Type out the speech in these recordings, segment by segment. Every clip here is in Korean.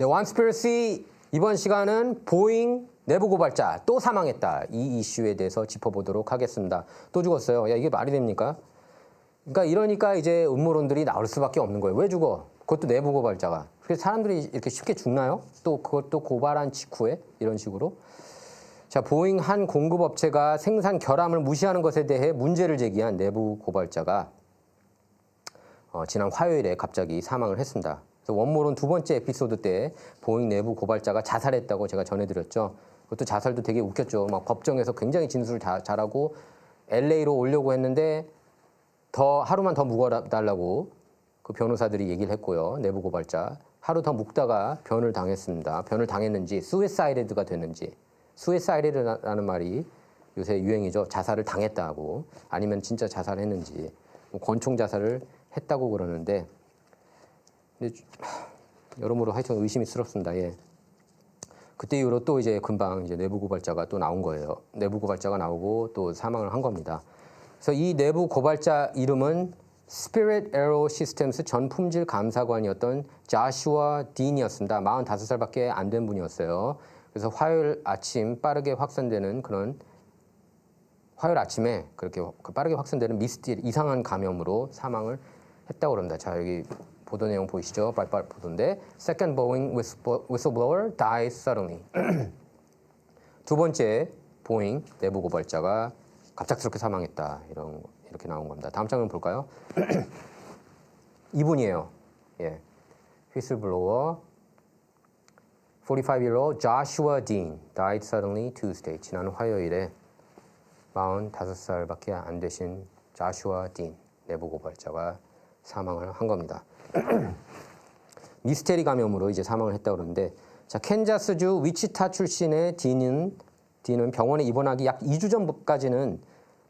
네, 원스피러시 이번 시간은 보잉 내부 고발자 또 사망했다. 이 이슈에 대해서 짚어보도록 하겠습니다. 또 죽었어요. 야, 이게 말이 됩니까? 그러니까 이러니까 이제 음모론들이 나올 수밖에 없는 거예요. 왜 죽어? 그것도 내부 고발자가. 그래서 사람들이 이렇게 쉽게 죽나요? 또 그것도 고발한 직후에 이런 식으로. 자, 보잉 한 공급업체가 생산 결함을 무시하는 것에 대해 문제를 제기한 내부 고발자가 어, 지난 화요일에 갑자기 사망을 했습니다. 그래서 원모론 두 번째 에피소드 때 보잉 내부 고발자가 자살했다고 제가 전해드렸죠. 그것도 자살도 되게 웃겼죠. 막 법정에서 굉장히 진술을 다, 잘하고 LA로 오려고 했는데 더 하루만 더 묵어달라고 그 변호사들이 얘기를 했고요. 내부 고발자 하루 더 묵다가 변을 당했습니다. 변을 당했는지 수에사이레드가 됐는지 수에사이레드라는 말이 요새 유행이죠. 자살을 당했다고 아니면 진짜 자살했는지 뭐 권총 자살을 했다고 그러는데 근데 여러모로 하여튼 의심스럽습니다. 예. 그때 이후로 또 이제 금방 이제 내부 고발자가 또 나온 거예요. 내부 고발자가 나오고 또 사망을 한 겁니다. 그래서 이 내부 고발자 이름은 Spirit Aero Systems 전 품질 감사관이었던 자슈아 딘이었습니다. 45살밖에 안 된 분이었어요. 그래서 화요일 아침 빠르게 확산되는 그런 화요일 아침에 그렇게 그 빠르게 확산되는 미스티 이상한 감염으로 사망을 했다고 그럽니다. 자 여기 보도 내용 보이시죠? 빨빨 보도인데 Second Boeing whistle- whistleblower dies suddenly. 두 번째 보잉 내부 고발자가 갑작스럽게 사망했다. 이런 이렇게 나온 겁니다. 다음 장면 볼까요? 이분이에요. 예. 휘슬블로워 45-year-old Joshua Dean died suddenly Tuesday. 지난 화요일에 45살밖에 안 되신 자슈아 딘 내부 고발자가 사망을 한 겁니다. 미스테리 감염으로 이제 사망을 했다고 그러는데 자 캔자스주 위치타 출신의 딘은 딘은 병원에 입원하기 약 2주 전까지는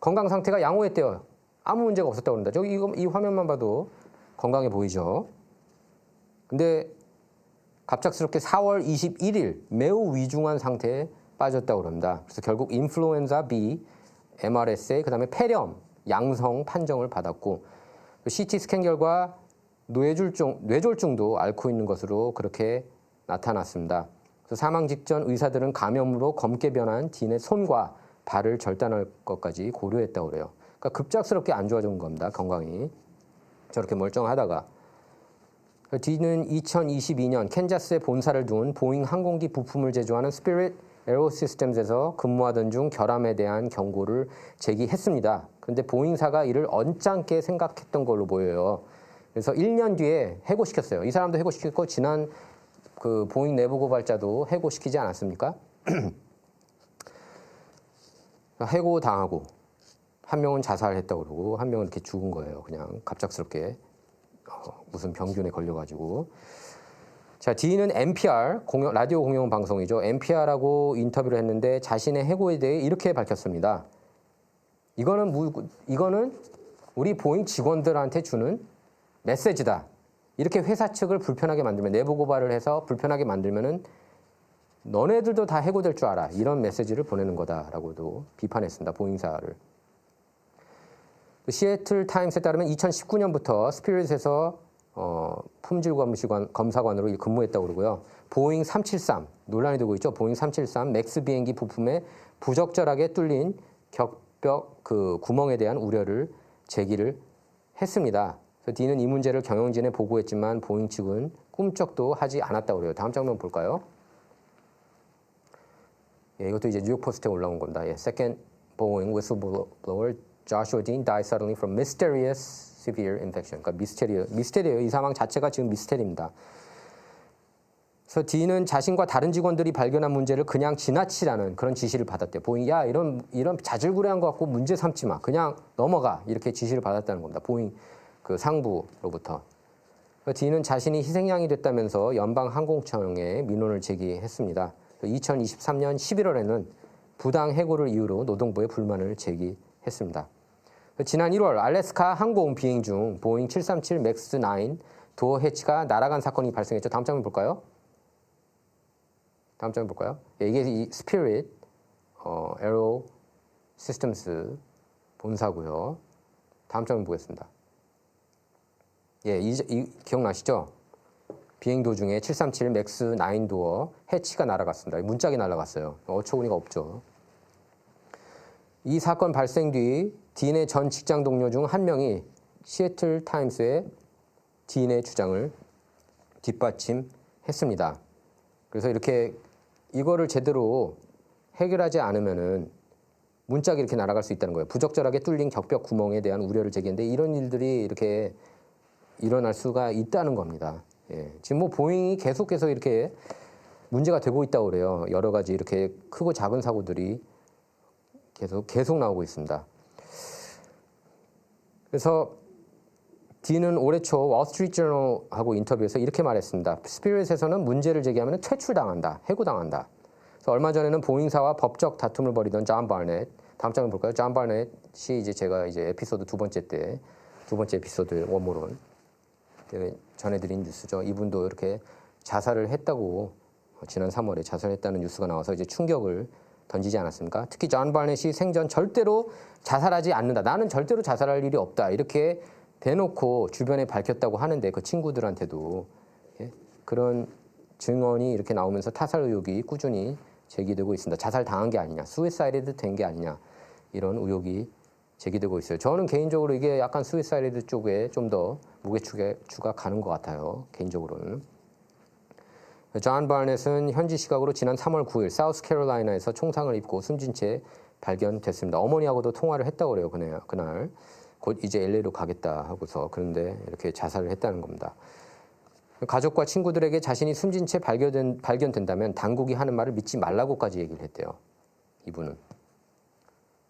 건강 상태가 양호했대요. 아무 문제가 없었다고 그런다. 저기 이거, 이 화면만 봐도 건강해 보이죠. 근데 갑작스럽게 4월 21일 매우 위중한 상태에 빠졌다고 그럽니다. 그래서 결국 인플루엔자 B, MRSA, 그 다음에 폐렴, 양성 판정을 받았고 CT 스캔 결과 뇌졸중, 뇌졸중도 앓고 있는 것으로 그렇게 나타났습니다. 그래서 사망 직전 의사들은 감염으로 검게 변한 딘의 손과 발을 절단할 것까지 고려했다고 그래요. 그러니까 급작스럽게 안 좋아진 겁니다. 건강이 저렇게 멀쩡하다가 디는 2022년 캔자스에 본사를 둔 보잉 항공기 부품을 제조하는 스피릿 에로시스템즈에서 근무하던 중 결함에 대한 경고를 제기했습니다. 그런데 보잉사가 이를 언짢게 생각했던 걸로 보여요. 그래서 1년 뒤에 해고시켰어요. 이 사람도 해고시켰고 지난 그 보잉 내부 고발자도 해고시키지 않았습니까? 해고 당하고 한 명은 자살했다고 그러고 한 명은 이렇게 죽은 거예요. 그냥 갑작스럽게 어, 무슨 병균에 걸려가지고. 자, D는 NPR 공영, 라디오 공영 방송이죠. NPR하고 인터뷰를 했는데 자신의 해고에 대해 이렇게 밝혔습니다. 이거는 무, 이거는 우리 보잉 직원들한테 주는 메시지다. 이렇게 회사 측을 불편하게 만들면 내부 고발을 해서 불편하게 만들면은 너네들도 다 해고될 줄 알아. 이런 메시지를 보내는 거다라고도 비판했습니다. 보잉사를. 시애틀 타임스에 따르면 2019년부터 스피릿에서 어, 품질 검시관, 검사관으로 근무했다고 그러고요. 보잉 373 논란이 되고 있죠. 보잉 373 맥스 비행기 부품에 부적절하게 뚫린 격벽 그 구멍에 대한 우려를 제기를 했습니다. 그래서 D는 이 문제를 경영진에 보고했지만 보잉 측은 꿈쩍도 하지 않았다고 그래요. 다음 장면 볼까요? 예, 이것도 이제 뉴욕 포스트에 올라온 겁니다. 예, second Boeing whistleblower Joshua Dean died suddenly from mysterious severe infection. 그러니까 미스테리어, 미스테리어요. 이 사망 자체가 지금 미스테리입니다. 그래서 D는 자신과 다른 직원들이 발견한 문제를 그냥 지나치라는 그런 지시를 받았대요. 보잉, 야 이런 이런 자질구레한 것 같고 문제 삼지 마. 그냥 넘어가 이렇게 지시를 받았다는 겁니다. 보잉 그 상부로부터. 그래서 D는 자신이 희생양이 됐다면서 연방 항공청에 민원을 제기했습니다. 2023년 11월에는 부당 해고를 이유로 노동부에 불만을 제기했습니다. 지난 1월 알래스카 항공 비행 중 보잉 737 맥스 9 도어 해치가 날아간 사건이 발생했죠. 다음 장면 볼까요? 다음 장면 볼까요? 예, 이게 이 스피릿 어, 에로 시스템스 본사고요. 다음 장면 보겠습니다. 예, 이, 이 기억나시죠? 비행 도중에 737 맥스 9 도어 해치가 날아갔습니다. 문짝이 날아갔어요. 어처구니가 없죠. 이 사건 발생 뒤 딘의 전 직장 동료 중 한 명이 시애틀 타임스에 딘의 주장을 뒷받침했습니다. 그래서 이렇게 이거를 제대로 해결하지 않으면은 문짝이 이렇게 날아갈 수 있다는 거예요. 부적절하게 뚫린 격벽 구멍에 대한 우려를 제기했는데 이런 일들이 이렇게 일어날 수가 있다는 겁니다. 예. 지금 뭐 보잉이 계속해서 이렇게 문제가 되고 있다고 그래요. 여러 가지 이렇게 크고 작은 사고들이 계속 계속 나오고 있습니다. 그래서 디는 올해 초 월스트리트 저널하고 인터뷰에서 이렇게 말했습니다. 스피릿에서는 문제를 제기하면 퇴출당한다, 해고당한다. 그래서 얼마 전에는 보잉사와 법적 다툼을 벌이던 존 바넷, 다음 장면 볼까요? 존 바넷이 이제 제가 이제 에피소드 두 번째 때 두 번째 에피소드 원모론 때 전해드린 뉴스죠. 이분도 이렇게 자살을 했다고 지난 3월에 자살했다는 뉴스가 나와서 이제 충격을 던지지 않았습니까? 특히 존 바넷이 생전 절대로 자살하지 않는다. 나는 절대로 자살할 일이 없다. 이렇게 대놓고 주변에 밝혔다고 하는데 그 친구들한테도 예? 그런 증언이 이렇게 나오면서 타살 의혹이 꾸준히 제기되고 있습니다. 자살 당한 게 아니냐, 수이사이드 된 게 아니냐 이런 의혹이 제기되고 있어요. 저는 개인적으로 이게 약간 수이사이드 쪽에 좀 더 무게추가 가는 것 같아요. 개인적으로는. 존 바넷은 현지 시각으로 지난 3월 9일 사우스캐롤라이나에서 총상을 입고 숨진 채 발견됐습니다. 어머니하고도 통화를 했다고 그래요. 그날. 그날. 곧 이제 LA로 가겠다 하고서 그런데 이렇게 자살을 했다는 겁니다. 가족과 친구들에게 자신이 숨진 채 발견된, 발견된다면 당국이 하는 말을 믿지 말라고까지 얘기를 했대요. 이분은.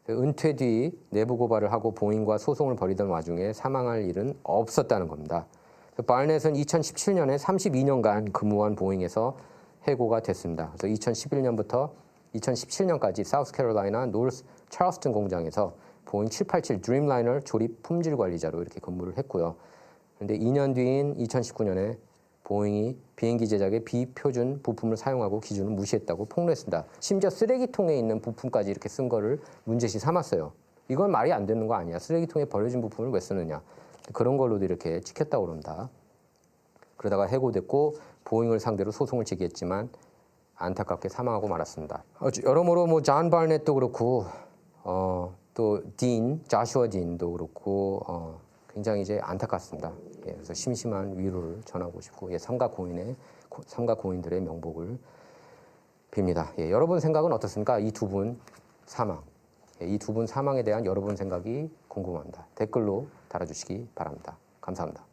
은퇴 뒤 내부 고발을 하고 보잉과 소송을 벌이던 와중에 사망할 일은 없었다는 겁니다. 바넷은 2017년에 32년간 근무한 보잉에서 해고가 됐습니다. 그래서 2011년부터 2017년까지 사우스캐롤라이나 노스 찰스턴 공장에서 보잉 787 드림라이너 조립 품질 관리자로 이렇게 근무를 했고요. 그런데 2년 뒤인 2019년에 보잉이 비행기 제작에 비표준 부품을 사용하고 기준을 무시했다고 폭로했습니다. 심지어 쓰레기통에 있는 부품까지 이렇게 쓴 거를 문제시 삼았어요. 이건 말이 안 되는 거 아니야. 쓰레기통에 버려진 부품을 왜 쓰느냐. 그런 걸로도 이렇게 찍혔다고 그런다. 그러다가 해고됐고 보잉을 상대로 소송을 제기했지만 안타깝게 사망하고 말았습니다. 어, 여러모로 뭐존 바넷도 그렇고 어, 또 딘, 자슈어 딘도 그렇고 어, 굉장히 이제 안타깝습니다. 예, 그래서 심심한 위로를 전하고 싶고 예, 삼가 고인의 삼가 고인들의 명복을 빕니다. 예, 여러분 생각은 어떻습니까? 이 두 분 사망, 예, 이두 분 사망에 대한 여러분 생각이 궁금합니다. 댓글로 달아주시기 바랍니다. 감사합니다.